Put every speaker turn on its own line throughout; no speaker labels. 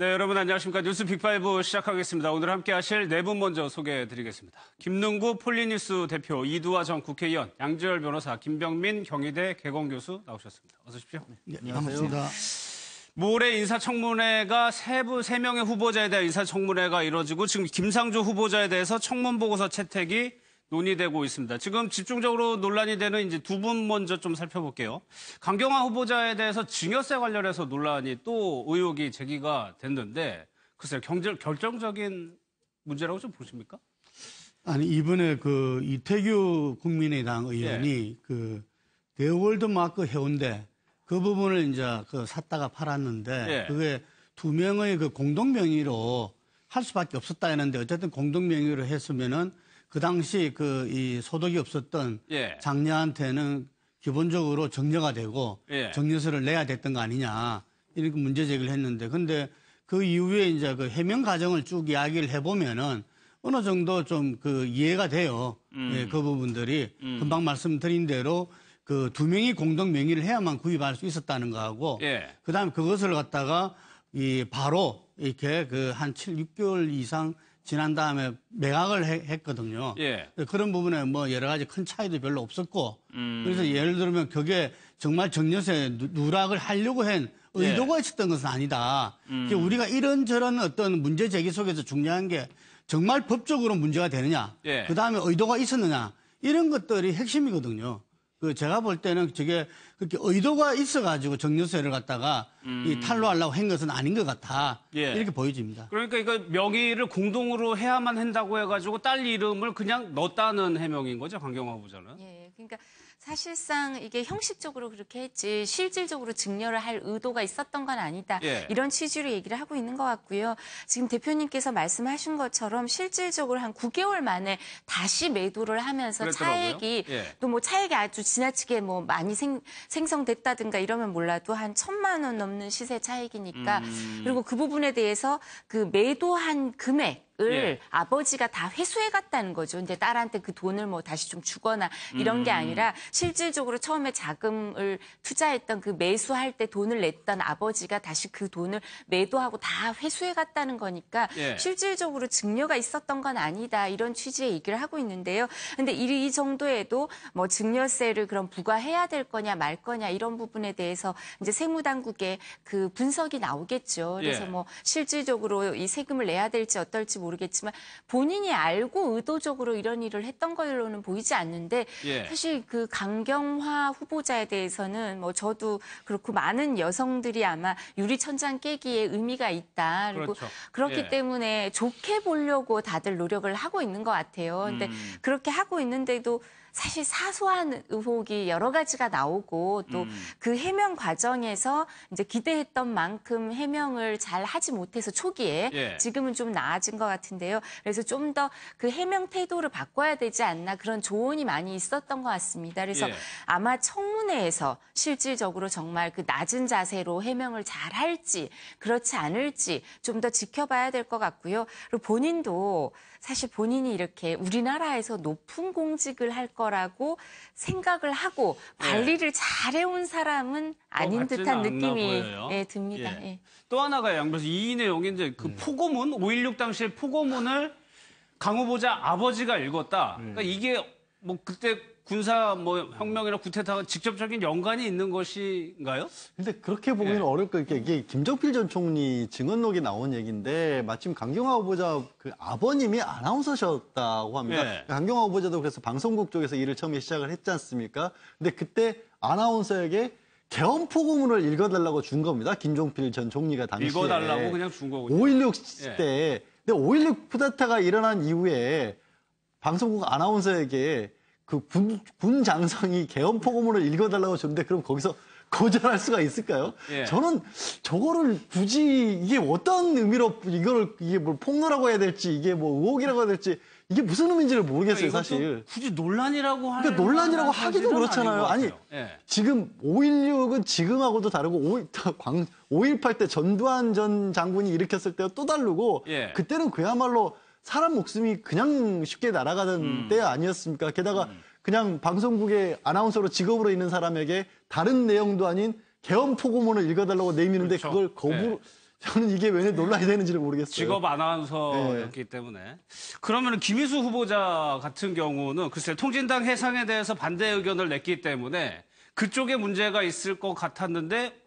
네, 여러분 안녕하십니까. 뉴스 빅파이브 시작하겠습니다. 오늘 함께 하실 네 분 먼저 소개해 드리겠습니다. 김능구 폴리뉴스 대표, 이두화 전 국회의원, 양지열 변호사, 김병민 경희대 개공 교수 나오셨습니다. 어서 오십시오.
네, 반갑습니다.
모레 인사청문회가 세부 세 명의 후보자에 대한 인사청문회가 이뤄지고 지금 김상조 후보자에 대해서 청문 보고서 채택이 논의되고 있습니다. 지금 집중적으로 논란이 되는 이제 두 분 먼저 좀 살펴볼게요. 강경화 후보자에 대해서 증여세 관련해서 논란이 또 의혹이 제기가 됐는데 글쎄요 경제, 결정적인 문제라고 좀 보십니까?
아니 이번에 그 이태규 국민의당 의원이 그 대월드 마크 해운대 그 부분을 이제 그 샀다가 팔았는데
예.
그게 두 명의 그 공동 명의로 할 수밖에 없었다 했는데 어쨌든 공동 명의로 했으면은 그 당시 그 이 소득이 없었던
예.
장녀한테는 기본적으로 정려가 되고
예.
정려세를 내야 됐던 거 아니냐 이렇게 문제 제기를 했는데 근데 그 이후에 이제 그 해명 과정을 쭉 이야기를 해보면은 어느 정도 좀 그 이해가 돼요.
음.
예, 그 부분들이 금방 말씀드린 대로 그 두 명이 공동 명의를 해야만 구입할 수 있었다는 거하고
예.
그다음에 그것을 갖다가 이 바로 이렇게 그 한 7, 6개월 이상 지난 다음에 매각을 해- 했거든요.
예.
그런 부분에 뭐 여러 가지 큰 차이도 별로 없었고
음.
그래서 예를 들면 그게 정말 정년세 누- 누락을 하려고 한 의도가
예.
있었던 것은 아니다.
음.
우리가 이런저런 어떤 문제 제기 속에서 중요한 게 정말 법적으로 문제가 되느냐,
예.
그 다음에 의도가 있었느냐 이런 것들이 핵심이거든요. 그 제가 볼 때는 저게 그렇게 의도가 있어가지고 정년세를 갖다가 이 탈로하려고 한 것은 아닌 것 같아
음. 예.
이렇게 보여집니다.
그러니까 이거 명의를 공동으로 해야만 한다고 해가지고 딸 이름을 그냥 넣었다는 해명인 거죠 강경화 후보자는.
예, 그러니까 사실상 이게 형식적으로 그렇게 했지 실질적으로 증여를 할 의도가 있었던 건 아니다.
예.
이런 취지로 얘기를 하고 있는 것 같고요. 지금 대표님께서 말씀하신 것처럼 실질적으로 한 9개월 만에 다시 매도를 하면서
그랬더라고요.
차액이
예.
또뭐 차액이 아주 지나치게 뭐 많이 생, 생성됐다든가 이러면 몰라도 한 천만 원 넘는 시세 차익이니까
음.
그리고 그 부분에 대해서 그 매도한 금액 을
예.
아버지가 다 회수해 갔다는 거죠. 근데 딸한테 그 돈을 뭐 다시 좀 주거나 이런 게 아니라 실질적으로 처음에 자금을 투자했던 그 매수할 때 돈을 냈던 아버지가 다시 그 돈을 매도하고 다 회수해 갔다는 거니까
예.
실질적으로 증여가 있었던 건 아니다. 이런 취지의 얘기를 하고 있는데요. 근데 이, 이 정도에도 뭐 증여세를 그럼 부과해야 될 거냐 말 거냐 이런 부분에 대해서 이제 세무당국의 그 분석이 나오겠죠. 그래서
예.
뭐 실질적으로 이 세금을 내야 될지 어떨지 모르 겠지만 본인이 알고 의도적으로 이런 일을 했던 걸로는 보이지 않는데
예.
사실 그 강경화 후보자에 대해서는 뭐 저도 그렇고 많은 여성들이 아마 유리천장 깨기에 의미가 있다. 그리고
그렇죠.
그렇기
예.
때문에 좋게 보려고 다들 노력을 하고 있는 것 같아요. 근데
음.
그렇게 하고 있는데도 사실 사소한 의혹이 여러 가지가 나오고 또
음.
그 해명 과정에서 이제 기대했던 만큼 해명을 잘 하지 못해서 초기에
예.
지금은 좀 나아진 것 같은데요. 그래서 좀 더 그 해명 태도를 바꿔야 되지 않나 그런 조언이 많이 있었던 것 같습니다. 그래서
예.
아마 청문회에서 실질적으로 정말 그 낮은 자세로 해명을 잘 할지 그렇지 않을지 좀 더 지켜봐야 될 것 같고요. 그리고 본인도 사실 본인이 이렇게 우리나라에서 높은 공직을 할 거라고 생각을 하고 관리를 잘해온 사람은 아닌
예. 같지는
듯한
않나
느낌이
보여요.
예, 듭니다.
예.
예.
또 하나가 양변에서 이 내용이 이제 그 포고문 5.16 당시에 포고문을 강 후보자 아버지가 읽었다. 그러니까 이게 뭐 그때 군사 뭐 혁명이나 구테타가 직접적인 연관이 있는 것인가요?
근데 그렇게 보기는
예.
것 같아요. 이게 김정필 전 총리 증언록에 나온 얘기인데 마침 강경화 후보자 그 아버님이 아나운서셨다고 합니다.
예.
강경화 후보자도 그래서 방송국 쪽에서 일을 처음에 시작을 했지 않습니까? 근데 그때 아나운서에게 개헌 포고문을 읽어달라고 준 겁니다. 김종필 전 총리가 당시에
읽어달라고 그냥 준 거군요.
5.16
예.
때 근데 5.16 쿠데타가 일어난 이후에 방송국 아나운서에게 그 군, 군 장성이 개헌 포고문을 읽어달라고 줬는데 그럼 거기서 거절할 수가 있을까요?
예.
저는 저거를 굳이 이게 어떤 의미로 이걸 이게 뭘 폭로라고 해야 될지 이게 뭐 의혹이라고 해야 될지 이게 무슨 의미인지를 모르겠어요
이것도
사실.
굳이 논란이라고 하는
그러니까 논란이라고 하기도 그렇잖아요.
것
아니.
예.
지금 5.16은 지금하고도 다르고 5, 광, 5.18 때 전두환 전 장군이 일으켰을 때와 또 다르고
예.
그때는 그야말로 사람 목숨이 그냥 쉽게 날아가던
음.
때 아니었습니까? 게다가 그냥 방송국의 아나운서로 직업으로 있는 사람에게 다른 내용도 아닌 개헌 포고문을 읽어달라고 내미는데
그렇죠.
그걸 거부
예.
저는 이게 왜 논란이 되는지를 모르겠어요.
직업 아나운서였기 때문에 그러면 김희수 후보자 같은 경우는 글쎄 통진당 해상에 대해서 반대 의견을 냈기 때문에 그쪽에 문제가 있을 것 같았는데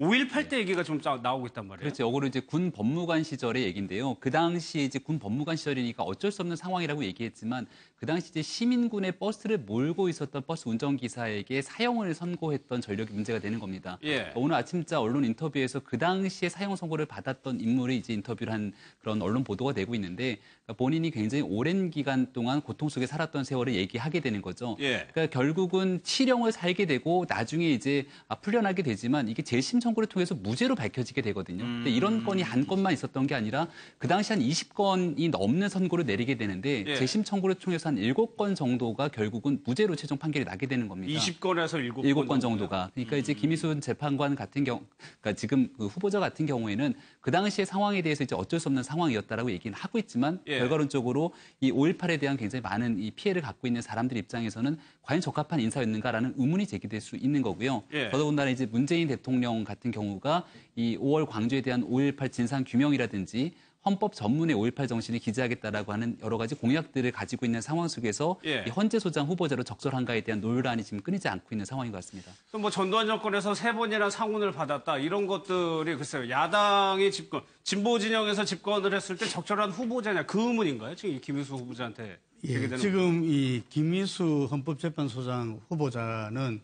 5.18 때 얘기가 좀 짜- 나오고 있단 말이에요.
그렇죠. 이거는 이제 군 법무관 시절의 얘기인데요. 그 당시에 이제 군 법무관 시절이니까 어쩔 수 없는 상황이라고 얘기했지만 그 당시 이제 시민군의 버스를 몰고 있었던 버스 운전기사에게 사형을 선고했던 전력이 문제가 되는 겁니다.
예.
오늘 아침자 언론 인터뷰에서 그 당시에 사형 선고를 받았던 인물이 이제 인터뷰를 한 그런 언론 보도가 되고 있는데 그러니까 본인이 굉장히 오랜 기간 동안 고통 속에 살았던 세월을 얘기하게 되는 거죠.
예.
그러니까 결국은 치령을 살게 되고 나중에 이제 아, 풀려나게 되지만 이게 재심 청 구를 통해서 무죄로 밝혀지게 되거든요. 근데
음.
이런 건이 한 건만 있었던 게 아니라 그 당시 한 20건이 넘는 선고를 내리게 되는데
예.
재심 청구를 통해서 한 7건 정도가 결국은 무죄로 최종 판결이 나게 되는 겁니다.
20건에서 7건,
일곱 건 정도가. 그러니까 이제 김희순 재판관 같은 경우, 그러니까 지금 그 후보자 같은 경우에는 그 당시의 상황에 대해서 이제 어쩔 수 없는 상황이었다라고 얘기는 하고 있지만
예.
결과론적으로 이 5.18에 대한 굉장히 많은 이 피해를 갖고 있는 사람들 입장에서는 과연 적합한 인사였는가라는 의문이 제기될 수 있는 거고요.
예.
더더군다나 이제 문재인 대통령 같은 경우가 이 5월 광주에 대한 5.18 진상 규명이라든지 헌법 전문의 5.18 정신을 기재하겠다라고 하는 여러 가지 공약들을 가지고 있는 상황 속에서
예.
이 헌재 소장 후보자로 적절한가에 대한 논란이 지금 끊이지 않고 있는 상황인 것 같습니다.
또 뭐 전두환 정권에서 세 번이나 상훈을 받았다 이런 것들이 글쎄요 야당이 집권 진보 진영에서 집권을 했을 때 적절한 후보자냐 그 의문인가요 지금 이 김희수 후보자한테
예, 지금 이 김미수 헌법재판소장 후보자는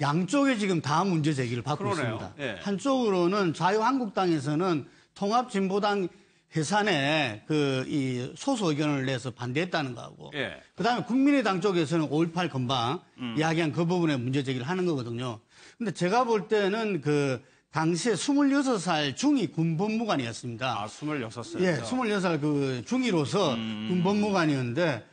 양쪽에 지금 다 문제 제기를 받고
그러네요.
있습니다.
예.
한쪽으로는 자유한국당에서는 통합진보당 해산에 그 이 소수 의견을 내서 반대했다는 거하고
예.
그다음에 국민의당 쪽에서는 5.18 건방
음.
이야기한 그 부분에 문제 제기를 하는 거거든요. 근데 제가 볼 때는 그 당시에 26살 중2 군법무관이었습니다.
아 26살
예, 26살 그 중이로서 군법무관이었는데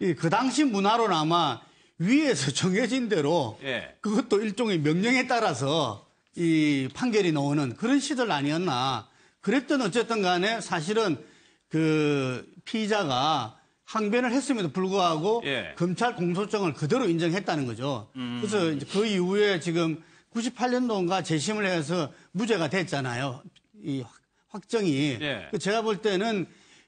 이 그 당시 문화로는 아마 위에서 정해진 대로
예.
그것도 일종의 명령에 따라서 이 판결이 나오는 그런 시절 아니었나. 그랬던 어쨌든 간에 사실은 그 피의자가 항변을 했음에도 불구하고
예.
검찰 공소장을 그대로 인정했다는 거죠. 그래서 이제 그 이후에 지금 98년도인가 재심을 해서 무죄가 됐잖아요. 이 확- 확정이.
예.
그 제가 볼 때는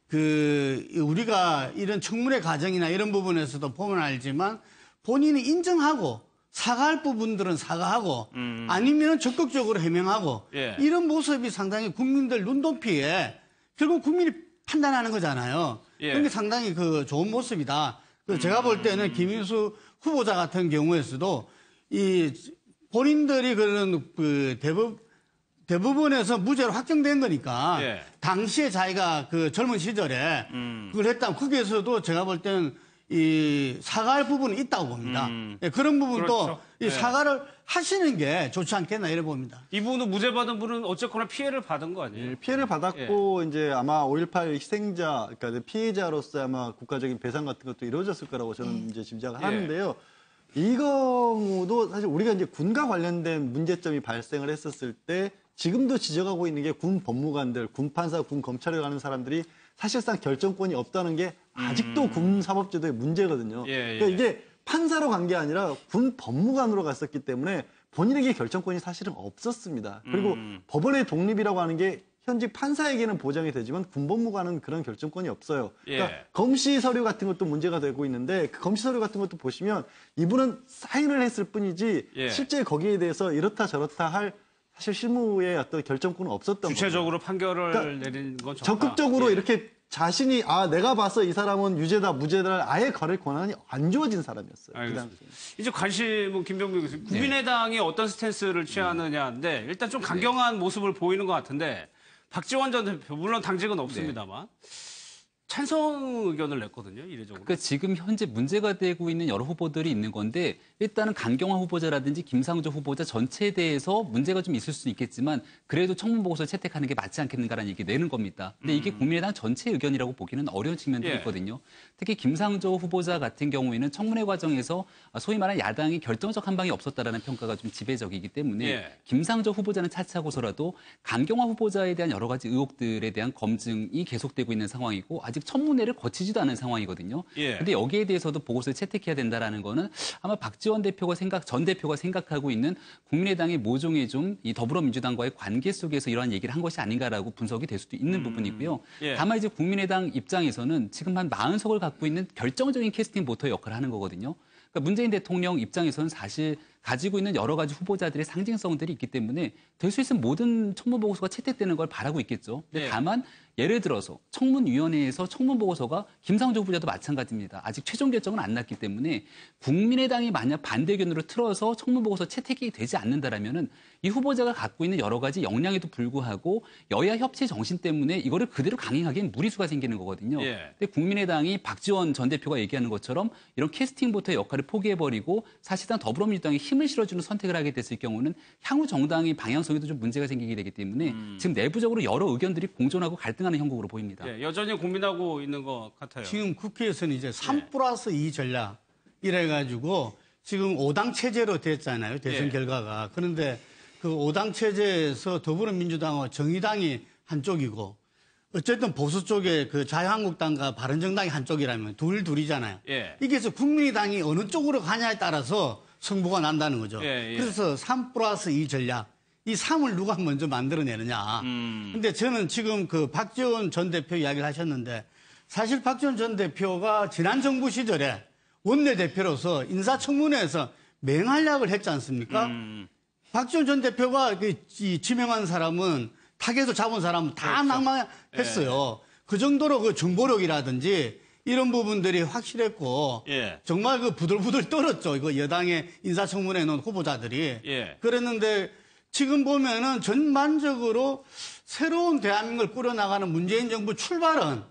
그 우리가 이런 청문회 과정이나 이런 부분에서도 보면 알지만 본인이 인정하고 사과할 부분들은 사과하고 아니면 적극적으로 해명하고
음. 예.
이런 모습이 상당히 국민들 눈높이에 결국 국민이 판단하는 거잖아요.
예.
그런 게 상당히 그 좋은 모습이다. 그래서 제가 볼 때는 김인수 후보자 같은 경우에서도 이 본인들이 그런 그 대부분 대부분에서 무죄로 확정된 거니까
예.
당시에 자기가 그 젊은 시절에
음.
그걸 했다면 거기에서도 제가 볼 때는 이 사과할 부분이 있다고 봅니다. 예, 그런 부분도
음. 그렇죠.
이
예.
사과를 하시는 게 좋지 않겠나 이래 봅니다.
이분은 무죄 받은 분은 어쨌거나 피해를 받은 거 아니에요?
예, 피해를 받았고 이제 아마 5.18 희생자, 그러니까 피해자로서 아마 국가적인 배상 같은 것도 이루어졌을 거라고 저는 이제 짐작을
예.
하는데요. 이 경우도 사실 우리가 이제 군과 관련된 문제점이 발생을 했었을 때 지금도 지적하고 있는 게 군 법무관들, 군 판사, 군 검찰에 가는 사람들이 사실상 결정권이 없다는 게 아직도 군 사법제도의 문제거든요.
음. 예, 예.
그러니까 이게 판사로 간 게 아니라 군 법무관으로 갔었기 때문에 본인에게 결정권이 사실은 없었습니다. 그리고
음.
법원의 독립이라고 하는 게 현직 판사에게는 보장이 되지만 군법무관은 그런 결정권이 없어요. 그러니까
예.
검시 서류 같은 것도 문제가 되고 있는데 그 검시 서류 같은 것도 보시면 이분은 사인을 했을 뿐이지
예.
실제 거기에 대해서 이렇다 저렇다 할 사실 실무의 어떤 결정권은 없었던 거죠.
주체적으로 판결을
그러니까
내리는 건.
적극적으로
예.
이렇게 자신이 아 내가 봐서 이 사람은 유죄다 무죄다를 아예 가릴 권한이 안 주어진 사람이었어요. 그
알겠습니다.
당시에.
이제 관심은 김병규 교수님. 국민의당이 어떤 스탠스를 취하느냐인데 일단 좀 강경한 모습을 보이는 것 같은데 박지원 전 대표 물론 당직은 없습니다만 찬성 의견을 냈거든요 이례적으로.
그러니까 지금 현재 문제가 되고 있는 여러 후보들이 있는 건데 일단은 강경화 후보자라든지 김상조 후보자 전체에 대해서 문제가 좀 있을 수는 있겠지만 그래도 청문 보고서를 채택하는 게 맞지 않겠는가라는 얘기 내는 겁니다. 근데 이게 국민의당 전체 의견이라고 보기는 어려운 측면들이
예.
있거든요. 특히 김상조 후보자 같은 경우에는 청문회 과정에서 소위 말하는 야당이 결정적 한 방이 없었다라는 평가가 좀 지배적이기 때문에
예.
김상조 후보자는 차치하고서라도 강경화 후보자에 대한 여러 가지 의혹들에 대한 검증이 계속되고 있는 상황이고 아직 아직 청문회를 거치지도 않은 상황이거든요.
예.
근데 여기에 대해서도 보고서를 채택해야 된다라는 거는 아마 박지원 대표가 생각 전 대표가 생각하고 있는 국민의당의 모종의 좀 이 더불어민주당과의 관계 속에서 이러한 얘기를 한 것이 아닌가라고 분석이 될 수도 있는 부분이고요.
예.
다만 이제 국민의당 입장에서는 지금 한 40석을 갖고 있는 결정적인 캐스팅 보터 역할을 하는 거거든요. 그러니까 문재인 대통령 입장에서는 사실 가지고 있는 여러 가지 후보자들의 상징성들이 있기 때문에 될 수 있으면 모든 청문 보고서가 채택되는 걸 바라고 있겠죠. 근데
예.
다만 예를 들어서 청문위원회에서 청문 보고서가 김상조 후보자도 마찬가지입니다. 아직 최종 결정은 안 났기 때문에 국민의당이 만약 반대 의견으로 틀어서 청문 보고서 채택이 되지 않는다라면은 이 후보자가 갖고 있는 여러 가지 역량에도 불구하고 여야 협치 정신 때문에 이거를 그대로 강행하기엔 무리수가 생기는 거거든요.
예.
근데 국민의당이 박지원 전 대표가 얘기하는 것처럼 이런 캐스팅부터의 역할을 포기해버리고 사실상 더불어민주당에 힘을 실어주는 선택을 하게 됐을 경우는 향후 정당의 방향성에도 좀 문제가 생기게 되기 때문에 지금 내부적으로 여러 의견들이 공존하고 갈등하는 형국으로 보입니다.
예, 여전히 고민하고 있는 것 같아요.
지금 국회에서는 이제 3
예.
플러스 2 전략 이래가지고 지금 5당 체제로 됐잖아요. 대선
예.
결과가. 그런데 그 5당 체제에서 더불어민주당과 정의당이 한쪽이고 어쨌든 보수 쪽에 그 자유한국당과 바른정당이 한쪽이라면 둘 둘이잖아요.
예.
이게 국민의당이 어느 쪽으로 가냐에 따라서 승부가 난다는 거죠.
예, 예.
그래서 3 플러스 2 전략. 이 3을 누가 먼저 만들어내느냐.
음.
근데 저는 지금 그 박지원 전 대표 이야기를 하셨는데 사실 박지원 전 대표가 지난 정부 시절에 원내대표로서 인사청문회에서 맹활약을 했지 않습니까?
음.
박지원 전 대표가 그이 지명한 사람은 타겟을 잡은 사람은 다
그렇죠.
낙마했어요. 그 정도로 그 정보력이라든지 이런 부분들이 확실했고
예.
정말 그 부들부들 떨었죠. 이거 여당의 인사청문회 넣은 후보자들이.
예.
그랬는데 지금 보면은 전반적으로 새로운 대한민국을 꾸려나가는 문재인 정부 출발은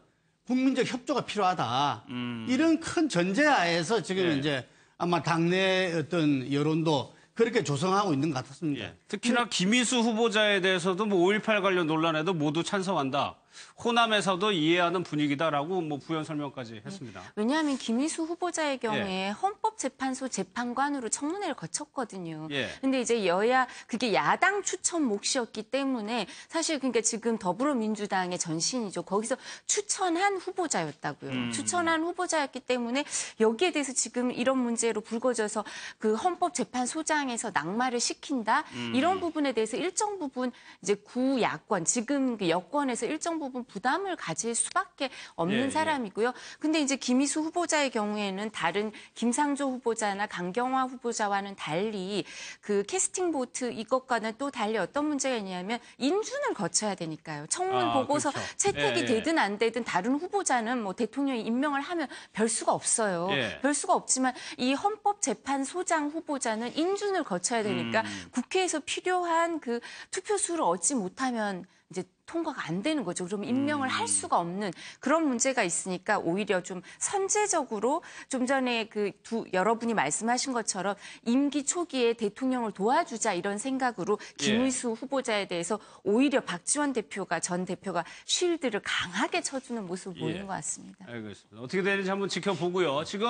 국민적 협조가 필요하다. 이런 큰 전제하에서 지금
예.
이제 아마 당내 어떤 여론도 그렇게 조성하고 있는 것 같습니다.
예. 특히나 김희수 후보자에 대해서도 뭐 5.18 관련 논란에도 모두 찬성한다. 호남에서도 이해하는 분위기다라고 뭐 부연 설명까지 했습니다.
왜냐하면 김희수 후보자의 경우에 헌법재판소 재판관으로 청문회를 거쳤거든요.
예.
근데 이제 여야 그게 야당 추천 몫이었기 때문에 사실 그러니까 지금 더불어민주당의 전신이죠. 거기서 추천한 후보자였다고요. 추천한 후보자였기 때문에 여기에 대해서 지금 이런 문제로 불거져서 그 헌법재판소장에서 낙마를 시킨다 이런 부분에 대해서 일정 부분 이제 구 야권 지금 그 여권에서 일정 부분 부담을 가질 수밖에 없는
예, 예.
사람이고요. 근데 이제 김희수 후보자의 경우에는 다른 김상조 후보자나 강경화 후보자와는 달리 그 캐스팅 보트 이것과는 또 달리 어떤 문제가 있냐면 인준을 거쳐야 되니까요. 청문
아,
보고서
그렇죠.
채택이
예, 예.
되든 안 되든 다른 후보자는 뭐 대통령이 임명을 하면 별 수가 없어요.
예.
별 수가 없지만 이 헌법재판소장 후보자는 인준을 거쳐야 되니까
음.
국회에서 필요한 그 투표수를 얻지 못하면 이제 통과가 안 되는 거죠. 그럼 임명을
음.
할 수가 없는 그런 문제가 있으니까 오히려 좀 선제적으로 좀 전에 그 두 여러분이 말씀하신 것처럼 임기 초기에 대통령을 도와주자 이런 생각으로
예.
김의수 후보자에 대해서 오히려 박지원 대표가 전 대표가 쉴드를 강하게 쳐주는 모습을 보이는
예.
것 같습니다.
알겠습니다. 어떻게 되는지 한번 지켜보고요. 지금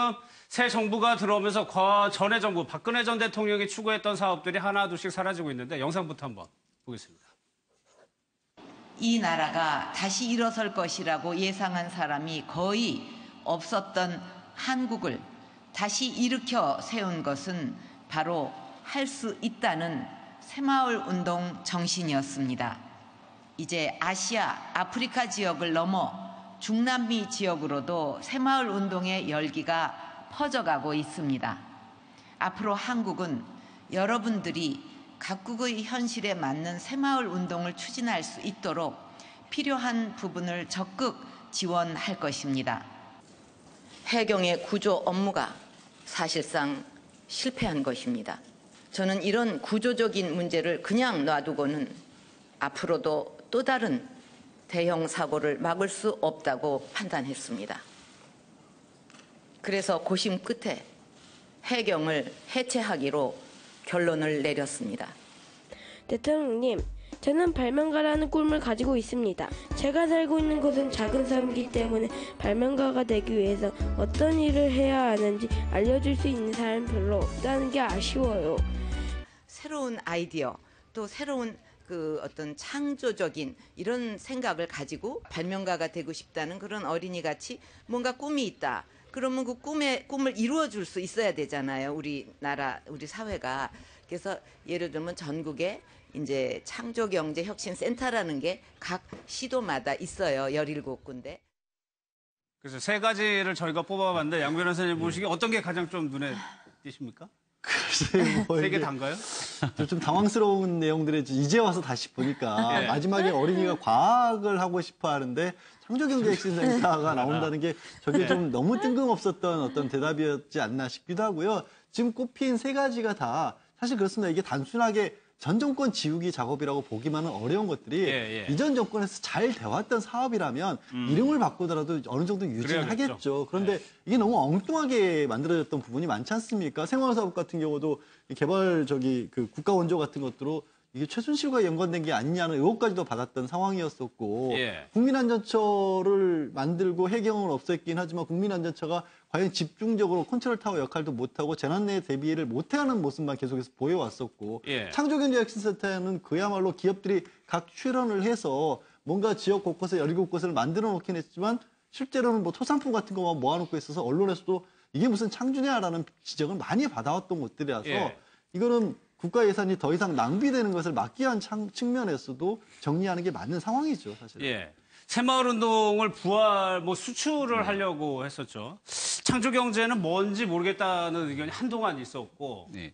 새 정부가 들어오면서 과 전의 정부 박근혜 전 대통령이 추구했던 사업들이 하나 둘씩 사라지고 있는데 영상부터 한번 보겠습니다.
이 나라가 다시 일어설 것이라고 예상한 사람이 거의 없었던 한국을 다시 일으켜 세운 것은 바로 할 수 있다는 새마을 운동 정신이었습니다. 이제 아시아, 아프리카 지역을 넘어 중남미 지역으로도 새마을 운동의 열기가 퍼져가고 있습니다. 앞으로 한국은 여러분들이 각국의 현실에 맞는 새마을 운동을 추진할 수 있도록 필요한 부분을 적극 지원할 것입니다. 해경의 구조 업무가 사실상 실패한 것입니다. 저는 이런 구조적인 문제를 그냥 놔두고는 앞으로도 또 다른 대형 사고를 막을 수 없다고 판단했습니다. 그래서 고심 끝에 해경을 해체하기로 결론을 내렸습니다.
대통령님, 저는 발명가라는 꿈을 가지고 있습니다. 제가 살고 있는 곳은 작은 섬이기 때문에 발명가가 되기 위해서 어떤 일을 해야 하는지 알려줄 수 있는 사람이 별로 없다는 게 아쉬워요.
새로운 아이디어 또 새로운 그 어떤 창조적인 이런 생각을 가지고 발명가가 되고 싶다는 그런 어린이 같이 뭔가 꿈이 있다. 그러면 그 꿈에 꿈을 이루어 줄 수 있어야 되잖아요. 우리 나라 우리 사회가. 그래서 예를 들면 전국에 이제 창조경제혁신센터라는 게 각 시도마다 있어요. 17군데.
그래서 세 가지를 저희가 뽑아봤는데 양 변호사님 보시기에 어떤 게 가장 좀 눈에 띄십니까?
글쎄요, 뭐
세개
이게
단가요?
좀- 좀 당황스러운 내용들이 이제 와서 다시 보니까
네.
마지막에 어린이가 과학을 하고 싶어 하는데 창조경제혁신센터가 나온다는 게 저게 좀 너무 뜬금없었던 어떤 대답이었지 않나 싶기도 하고요. 지금 꼽힌 세 가지가 다 사실 그렇습니다. 이게 단순하게 전 정권 지우기 작업이라고 보기만은 어려운 것들이
예, 예.
이전 정권에서 잘 돼왔던 사업이라면 이름을 바꾸더라도 어느 정도 유지는
그래야겠죠.
하겠죠. 그런데 이게 너무 엉뚱하게 만들어졌던 부분이 많지 않습니까? 생활사업 같은 경우도 이 개발 저기 그 국가 원조 같은 것들로 이게 최순실과 연관된 게 아니냐는 의혹까지도 받았던 상황이었었고
예.
국민안전처를 만들고 해경을 없앴긴 하지만 국민안전처가 과연 집중적으로 컨트롤 타워 역할도 못하고 재난 내 대비를 못해하는 모습만 계속해서 보여왔었고
예.
창조경제혁신센터는 그야말로 기업들이 각 출연을 해서 뭔가 지역 곳곳에 17곳을 만들어 놓긴 했지만 실제로는 뭐 토상품 같은 거만 모아놓고 있어서 언론에서도 이게 무슨 창조냐라는 지적을 많이 받아왔던 곳들이라서
예.
이거는 국가 예산이 더 이상 낭비되는 것을 막기 위한 창- 측면에서도 정리하는 게 맞는 상황이죠, 사실.
예. 새마을 운동을 부활, 뭐 수출을 하려고 했었죠. 창조 경제는 뭔지 모르겠다는 의견이 한동안 있었고,
네.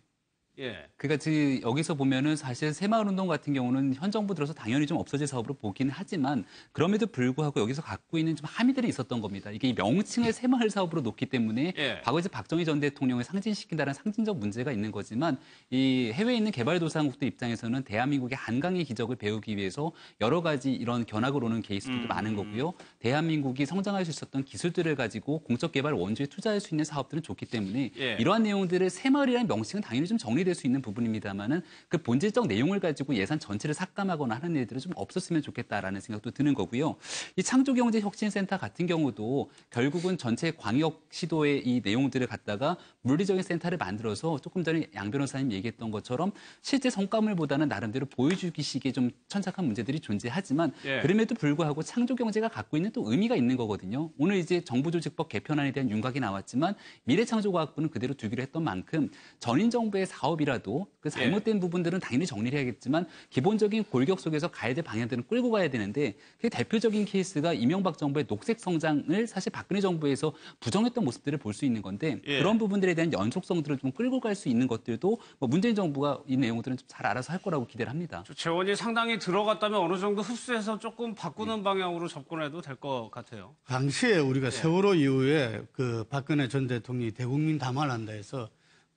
예.
그러니까 지금 여기서 보면은 사실 새마을운동 같은 경우는 현 정부 들어서 당연히 좀 없어질 사업으로 보긴 하지만 그럼에도 불구하고 여기서 갖고 있는 좀 함의들이 있었던 겁니다. 이게 이 명칭을 새마을 사업으로 놓기 때문에
예.
과거 이제 박정희 전 대통령을 상징시킨다는 상징적 문제가 있는 거지만 이 해외에 있는 개발도상국들 입장에서는 대한민국의 한강의 기적을 배우기 위해서 여러 가지 이런 견학을 오는 케이스들도
음.
많은 거고요. 대한민국이 성장할 수 있었던 기술들을 가지고 공적 개발 원조에 투자할 수 있는 사업들은 좋기 때문에
예.
이러한 내용들을 새마을이라는 명칭은 당연히 좀 정리 될 수 있는 부분입니다만은 그 본질적 내용을 가지고 예산 전체를 삭감하거나 하는 일들은 좀 없었으면 좋겠다라는 생각도 드는 거고요. 이 창조경제혁신센터 같은 경우도 결국은 전체 광역 시도의 이 내용들을 갖다가 물리적인 센터를 만들어서 조금 전에 양 변호사님 얘기했던 것처럼 실제 성과물보다는 나름대로 보여주기식의 좀 천착한 문제들이 존재하지만
예.
그럼에도 불구하고 창조경제가 갖고 있는 또 의미가 있는 거거든요. 오늘 이제 정부조직법 개편안에 대한 윤곽이 나왔지만 미래창조과학부는 그대로 두기로 했던 만큼 전인 정부의 사업 이라도 그 잘못된 부분들은 당연히 정리를 해야겠지만 기본적인 골격 속에서 가야 될 방향들은 끌고 가야 되는데 그 대표적인 케이스가 이명박 정부의 녹색 성장을 사실 박근혜 정부에서 부정했던 모습들을 볼 수 있는 건데
예.
그런 부분들에 대한 연속성들을 좀 끌고 갈 수 있는 것들도 뭐 문재인 정부가 이 내용들은 좀 잘 알아서 할 거라고 기대를 합니다.
저 재원이 상당히 들어갔다면 어느 정도 흡수해서 조금 바꾸는 방향으로 접근해도 될 것 같아요.
당시에 우리가 세월호 이후에 그 박근혜 전 대통령이 대국민 담화한다 해서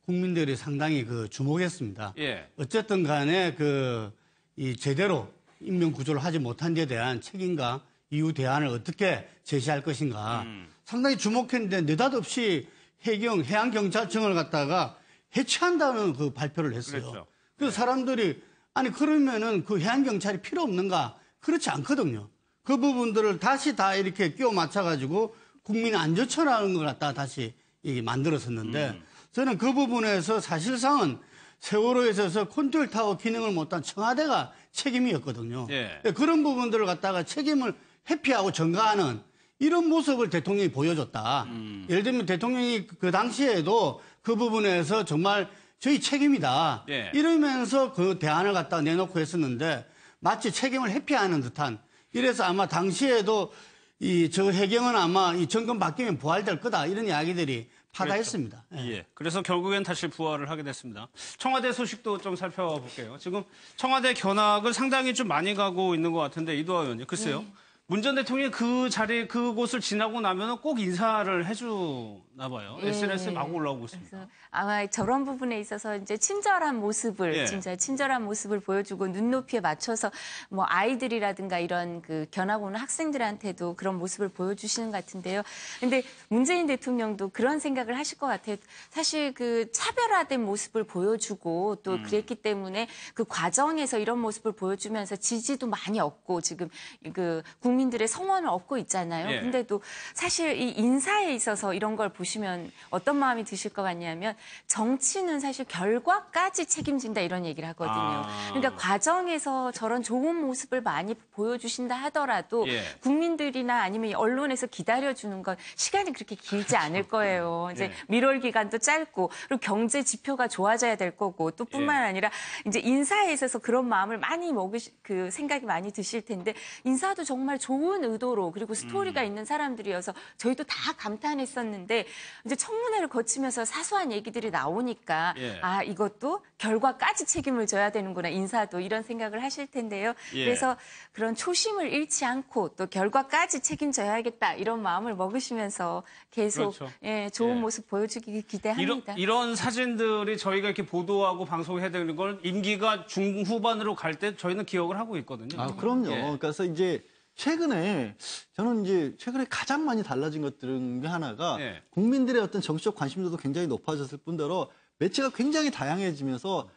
국민들이 상당히 그 주목했습니다.
예.
어쨌든 간에 그 이 제대로 인명 구조를 하지 못한 데 대한 책임과 이후 대안을 어떻게 제시할 것인가 상당히 주목했는데 느닷없이 해경 해양 경찰청을 갖다가 해체한다는 그 발표를 했어요.
그랬죠.
그래서 사람들이 아니 그러면은 그 해양 경찰이 필요 없는가? 그렇지 않거든요. 그 부분들을 다시 다 이렇게 끼워 맞춰 가지고 국민 안전처라는 걸 갖다가 다시 이게 만들었었는데 저는 그 부분에서 사실상은 세월호에 있어서 컨트롤 타워 기능을 못한 청와대가 책임이었거든요.
예.
그런 부분들을 갖다가 책임을 회피하고 전가하는 이런 모습을 대통령이 보여줬다. 예를 들면 대통령이 그 당시에도 그 부분에서 정말 저희 책임이다.
예.
이러면서 그 대안을 갖다 내놓고 했었는데 마치 책임을 회피하는 듯한 이래서 아마 당시에도 이 저 해경은 아마 이 정권 바뀌면 부활될 거다 이런 이야기들이 파다했습니다. 예.
예. 그래서 결국엔 다시 부활을 하게 됐습니다. 청와대 소식도 좀 살펴볼게요. 지금 청와대 견학을 상당히 좀 많이 가고 있는 것 같은데 이도하 의원님, 글쎄요. 문 전 대통령이 그 자리, 그곳을 지나고 나면 꼭 인사를 해주나 봐요.
예.
SNS에 막 올라오고 있습니다.
아마 저런 부분에 있어서 이제 친절한 모습을
예.
진짜 친절한 모습을 보여주고 눈높이에 맞춰서 뭐 아이들이라든가 이런 그 견학 오는 학생들한테도 그런 모습을 보여주시는 것 같은데요. 근데 문재인 대통령도 그런 생각을 하실 것 같아요. 사실 그 차별화된 모습을 보여주고 또 그랬기 때문에 그 과정에서 이런 모습을 보여주면서 지지도 많이 얻고 지금 그 국민 국민들의 성원을 얻고 있잖아요.
예.
근데도 사실 이 인사에 있어서 이런 걸 보시면 어떤 마음이 드실 것 같냐면 정치는 사실 결과까지 책임진다 이런 얘기를 하거든요.
아.
그러니까 과정에서 저런 좋은 모습을 많이 보여주신다 하더라도
예.
국민들이나 아니면 이 언론에서 기다려주는 건 시간이 그렇게 길지 않을 거예요. 이제
예.
밀월 기간도 짧고 그리고 경제 지표가 좋아져야 될 거고 또 뿐만
예.
아니라 이제 인사에 있어서 그런 마음을 많이 먹으시 그 생각이 많이 드실 텐데 인사도 정말 좋은 의도로 그리고 스토리가
음.
있는 사람들이어서 저희도 다 감탄했었는데 이제 청문회를 거치면서 사소한 얘기들이 나오니까
예.
아 이것도 결과까지 책임을 져야 되는구나 인사도 이런 생각을 하실 텐데요.
예.
그래서 그런 초심을 잃지 않고 또 결과까지 책임져야겠다 이런 마음을 먹으시면서 계속
그렇죠.
예, 좋은
예.
모습 보여주기
이런,
기대합니다.
이런 사진들이 저희가 이렇게 보도하고 방송해야 되는 걸 임기가 중후반으로 갈 때 저희는 기억을 하고 있거든요.
아, 그럼요.
예.
그래서 이제 최근에 저는 이제 최근에 가장 많이 달라진 것 중에 하나가
예.
국민들의 어떤 정치적 관심도도 굉장히 높아졌을 뿐더러 매체가 굉장히 다양해지면서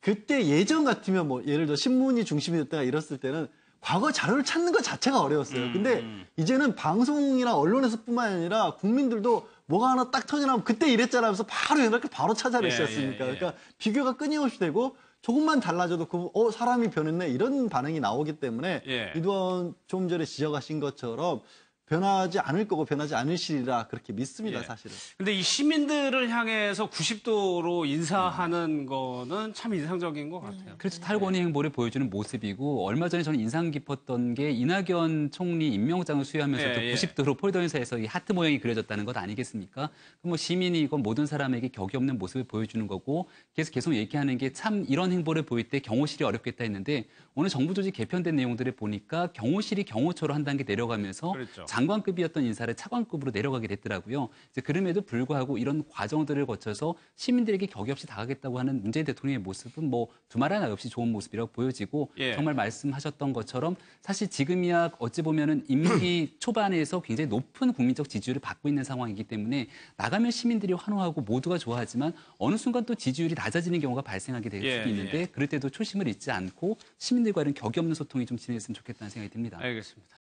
그때 예전 같으면 뭐 예를 들어 신문이 중심이 됐다가 이랬을 때는 과거 자료를 찾는 것 자체가 어려웠어요.
음,
근데 이제는 방송이나 언론에서뿐만 아니라 국민들도 뭐가 하나 딱 터져나오면 그때 이랬잖아 하면서 바로 이렇게 바로 수
예. 예, 예.
그러니까 비교가 끊임없이 되고 조금만 달라져도 그, 어, 사람이 변했네 이런 반응이 나오기 때문에
예.
이두원 좀 전에 지적하신 것처럼 변하지 않을 거고 변하지 않으시리라 그렇게 믿습니다,
예.
사실은.
근데 이 시민들을 향해서 90도로 인사하는 거는 참 인상적인 것 같아요.
그렇죠. 탈권위 행보를 보여주는 모습이고 얼마 전에 저는 인상 깊었던 게 이낙연 총리 임명장을 수여하면서도
예, 예.
90도로 폴더 인사에서 이 하트 모양이 그려졌다는 것 아니겠습니까? 그럼 뭐 시민이건 모든 사람에게 격이 없는 모습을 보여주는 거고 계속 계속 얘기하는 게 참 이런 행보를 보일 때 경호실이 어렵겠다 했는데 오늘 정부 조직 개편된 내용들을 보니까 경호실이 경호처로 한 단계 내려가면서
그렇죠.
장관급이었던 인사를 차관급으로 내려가게 됐더라고요. 그럼에도 불구하고 이런 과정들을 거쳐서 시민들에게 격이 없이 다가겠다고 하는 문재인 대통령의 모습은 뭐 두말 하나 없이 좋은 모습이라고 보여지고
예.
정말 말씀하셨던 것처럼 사실 지금이야 어찌 보면은 임기 초반에서 굉장히 높은 국민적 지지율을 받고 있는 상황이기 때문에 나가면 시민들이 환호하고 모두가 좋아하지만 어느 순간 또 지지율이 낮아지는 경우가 발생하게 될
예,
수도 있는데
예.
그럴 때도 초심을 잃지 않고 시민들과는 격이 없는 소통이 좀 진행됐으면 좋겠다는 생각이 듭니다.
알겠습니다.